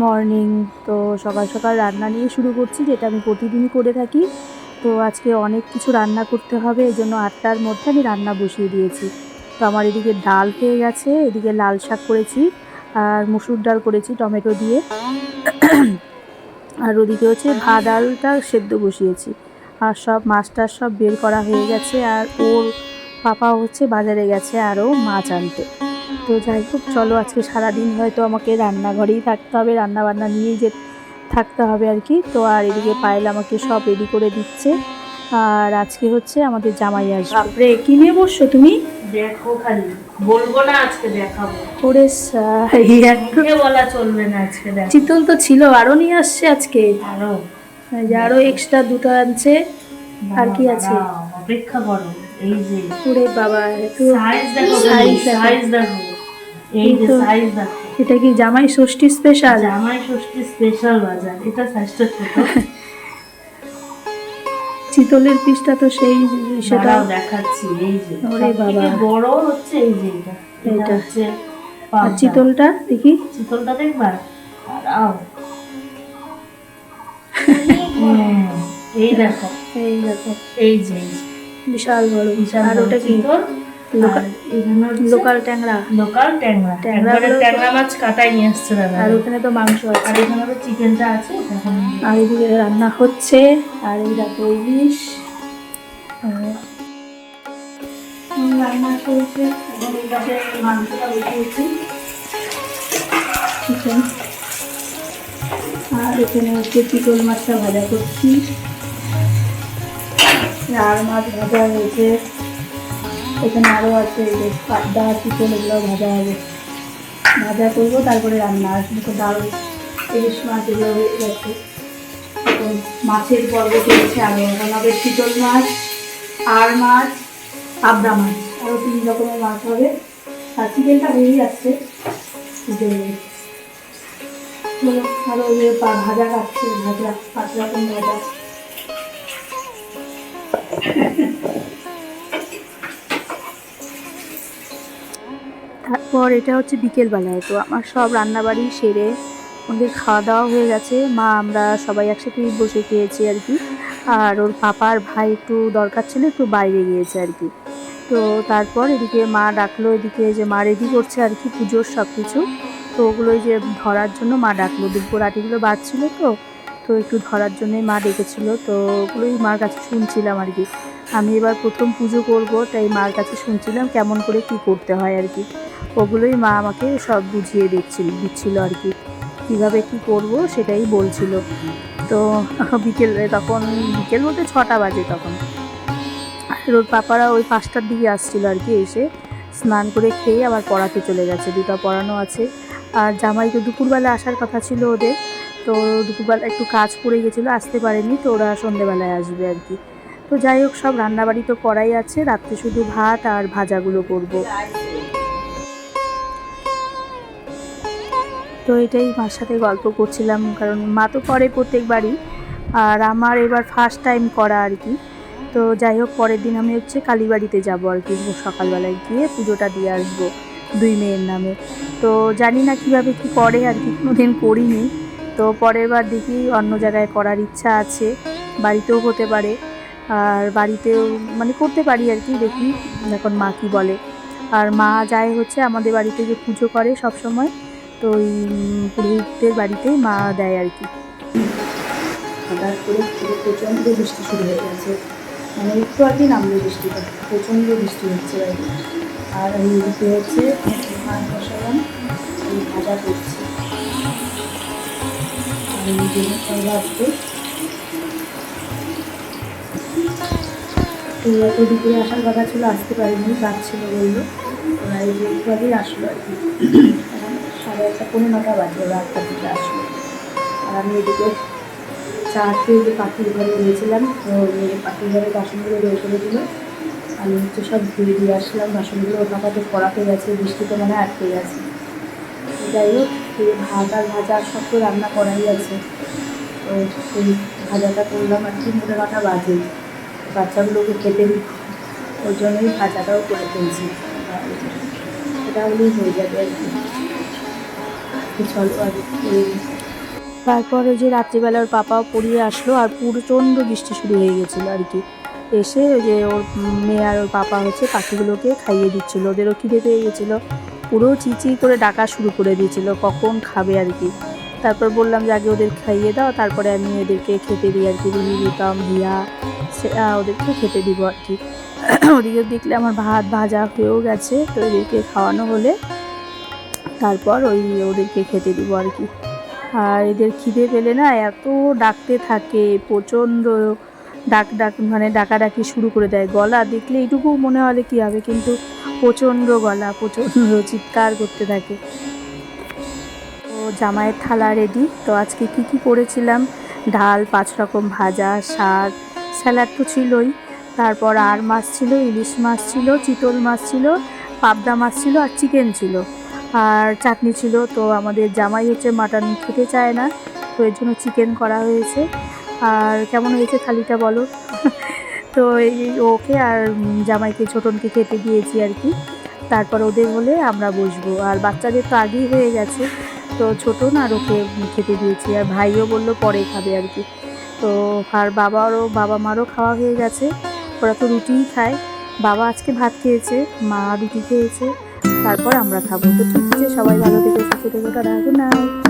Morning তো সকাল সকাল রান্না নিয়ে শুরু করছি, যেটা আমি প্রতিদিনই করে থাকি। তো আজকে অনেক কিছু রান্না করতে হবে, এই জন্য আটটার মধ্যে আমি রান্না বসিয়ে দিয়েছি। তো আমার এদিকে ডাল হয়ে গেছে, এদিকে লাল শাক করেছি, আর মুসুর ডাল করেছি টমেটো দিয়ে। আর ওদিকে হচ্ছে ভাত, ডালটা সেদ্ধ বসিয়েছি। আর সব মাছটা সব বের করা হয়ে গেছে, আর ওর পাপা হচ্ছে বাজারে গেছে আরও মাছ আনতে। তো যাই হোক চলো আজকে সারাদিন হয়তো আমাকে রান্নাঘরেই থাকতে হবে রান্না বান্না নিয়েই যে থাকতে হবে আর কি। তো আর এদিকে পায়েল আমাকে সব রেডি করে দিচ্ছে। আর আজকে হচ্ছে আমাদের জামাই আসবে। বাপরে কি নিয়ে বসছো তুমি? দেখো খালি বলব না আজকে দেখাবো। ওরে সাই, এত বলা চলবে না আজকে দেখো। চিতল তো ছিল আরও নিয়ে আসছে আজকে। আরও। আরও এক্সট্রা দুটো আনছে। আর কি আছে? অপেক্ষা করো এই যে। ওরে বাবা সাইজ দেখো। সাইজ দেখো। এই যে সাইজ দেখো এটা কি জামাই ষষ্ঠী স্পেশাল জামাই ষষ্ঠী স্পেশাল বাজার। এটা সাইজটা ছোট। চিতলের পিসটা তো সেই সেটা। দেখাচ্ছি এই যে। ওরে বাবা। বড় হচ্ছে এই যে এটা। হচ্ছে আর চিতলটা দেখি। চিতলটা দেখবা? হুম, এই দেখো। এই দেখো। এই যে। বিশাল বড়। বিশাল আর ওটা কি? লোকাল ট্যাংরা। লোকাল ট্যাংরা। ট্যাংরা ট্যাংরা মাছ কাটাই নিয়ে আসছে দাদা। আর ওখানে তো মাংস আর এখানে তো চিকেনটা আছে আর এদিকে রান্না হচ্ছে। আর এই দেখো ইলিশ। রান্না চলছে এবং এই মাংসটা বসিয়েছি। চিকেন। আর এখানে হচ্ছে চিতল মাছটা ভাজা করছি। আর মাছ ভাজা হয়েছে। এখানে আরও আছে যে পাবদা চিকেন এগুলো ভাজা হবে। ভাজা করব, তারপরে রান্না আসবে তো ডাল ইলিশ মাছ এগুলো গেছে। মাছের পর্ব চলছে আরও আমাদের চিতল মাছ, আর মাছ, পাবদা মাছ। আরও তিন রকমের মাছ হবে। আর চিকেনটা হয়েই যাচ্ছে। যে চলো আরও যে ভাজা কাটছে ভাজা, পাঁচ রকম ভাজা। তারপর এটা হচ্ছে বিকেলবেলায়, তো আমার সব রান্নাবাড়ি সেরে ওদের খাওয়া দাওয়া হয়ে গেছে। মা, আমরা সবাই একসাথেই বসে খেয়েছি আর কি। আর ওর পাপার ভাই একটু দরকার ছিল, একটু বাইরে গিয়েছে আর কি। তো তারপর এদিকে মা ডাকলো এদিকে যে মা রেডি করছে আর কি পুজোর সব কিছু তো ওগুলোই যে ধরার জন্য মা ডাকলো। দুপুর আটিগুলো বাজছিল তো তো একটু ধরার জন্যই মা ডেকেছিল। তো ওগুলোই মার কাছে শুনছিলাম আর কি। আমি এবার প্রথম পুজো করব, তাই মার কাছে শুনছিলাম কেমন করে কি করতে হয় আর কি। ওগুলোই মা আমাকে সব বুঝিয়ে দিচ্ছিল দিচ্ছিল আর কি। কীভাবে কি করব সেটাই বলছিল। তো বিকেল, তখন বিকেল বলতে ছটা বাজে তখন। ওর পাপারা ওই পাঁচটার দিকে আসছিল আর কি এসে। স্নান করে খেয়ে আবার পড়াতে চলে গেছে, দুটো পড়ানো আছে। আর জামাই তো দুপুরবেলা আসার কথা ছিল ওদের। তো দুপুরবেলা একটু কাজ পড়ে গেছিল, আসতে পারেনি তো ওরা সন্ধেবেলায় আসবে আর কি। তো যাই হোক, সব রান্নাবাড়ি তো করাই আছে, রাত্রে শুধু ভাত আর ভাজাগুলো করব। তো এটাই মার সাথে গল্প করছিলাম, কারণ মা তো করে প্রত্যেকবারই। আর আমার এবার ফার্স্ট টাইম করা আর কি। তো যাই হোক, পরের দিন আমি হচ্ছে কালীবাড়িতে যাব আর কি, সকালবেলায় গিয়ে পুজোটা দিয়ে আসব দুই মেয়ের নামে। তো জানি না কীভাবে কি করে আর কি, কোনোদিন করিনি। তো পরের বার দেখি অন্য জায়গায় করার ইচ্ছা আছে, বাড়িতেও হতে পারে। আর বাড়িতেও মানে করতে পারি আর কি, দেখি এখন মা কি বলে। আর মা যায় হচ্ছে আমাদের বাড়িতে যে পুজো করে সব সময় তো ওই পুরোহিতদের বাড়িতেই মা দেয় আর কি। হঠাৎ করে পুরো প্রচণ্ড বৃষ্টি শুরু হয়ে গেছে। মানে একটু আর আগে নামলো বৃষ্টিটা, প্রচণ্ড বৃষ্টি হচ্ছে বাইরে আর এই দিকে হচ্ছে ভাত বসালাম এই ভাজা করছি। তো আসার কথা ছিল, আসতে পারিনি যাচ্ছিল বলল। আগেই আসলো আর কি। সাড়ে একটা পনেরো নটা বাজে ওরা আটটার দিকে আসলো। আর আমি এদিকে চা খেয়ে যে পাখির ঘরে গিয়েছিলাম, তো পাখির ঘরে বাসনগুলো বের করে দিল। আমি হচ্ছে সব ধুয়ে দিয়ে আসলাম, বাসনগুলো ওর পাপাতে পড়াতে গেছে বৃষ্টিতে মানে আটকে গেছে যাই হোক ভাত আর ভাজা সব তো রান্না করাই আছে। তো সেই ভাজাটা করলাম আর কি, মোটা নটা বাজে। বাচ্চাগুলোকে খেতে ওর জন্যই ভাজাটাও করে ফেলছি। তারপর ওই যে রাত্রিবেলা ওর পাপাও পড়িয়ে আসলো আর প্রচণ্ড বৃষ্টি শুরু হয়ে গেছিল আর কি। এসে ওই যে ওর মেয়ে আর ওর পাপা হচ্ছে পাখিগুলোকে খাইয়ে দিচ্ছিল। ওদেরও খিদে পেয়ে গেছিল। পুরো চিচি করে ডাকা শুরু করে দিয়েছিল কখন খাবে আর কি। তারপর বললাম যে আগে ওদের খাইয়ে দাও, তারপরে আমি ওদেরকে খেতে দিই আর কি। রুহি দিতাম হিয়া ওদেরকে খেতে দিব আর কি। ওদিকে দেখলে আমার ভাত ভাজা হয়েও গেছে, তো এদেরকে খাওয়ানো হলে। তারপর ওই ওদেরকে খেতে দিব আর কি। আর এদের খিদে পেলে না এত ডাকতে থাকে, প্রচণ্ড ডাক ডাক মানে ডাকাডাকি শুরু করে দেয়। গলা দেখলে এইটুকু মনে হলে কী হবে, কিন্তু প্রচণ্ড গলা, প্রচণ্ড চিৎকার করতে থাকে। তো জামাইয়ের থালা রেডি তো আজকে কি কি করেছিলাম? ডাল, পাঁচ রকম ভাজা, শাক, স্যালাড তো ছিলই। তারপর আর মাছ ছিল, ইলিশ মাছ ছিল, চিতল মাছ ছিল, পাবদা মাছ ছিল আর চিকেন ছিল। আর চাটনি ছিল, তো আমাদের জামাই হচ্ছে মাটন খেতে চায় না, তো এর জন্য চিকেন করা হয়েছে। আর কেমন হয়েছে থালিটা বলো? তো ওকে আর জামাইকে, ছোটনকে খেতে দিয়েছি আর কি। তারপর ওদের হলে আমরা বসবো। আর বাচ্চাদের তো আগেই হয়ে গেছে, তো ছোটন আর ওকে খেতে দিয়েছি। আর ভাইও বলল পরে খাবে আর কি। তো আর বাবারও বাবা মারও খাওয়া হয়ে গেছে। ওরা তো রুটিই খায়। বাবা আজকে ভাত খেয়েছে, মা রুটি খেয়েছে, তারপর আমরা খাব। তো ঠিক আছে, সবাই ভালো থেকে, সুস্থ থেকে রাখুন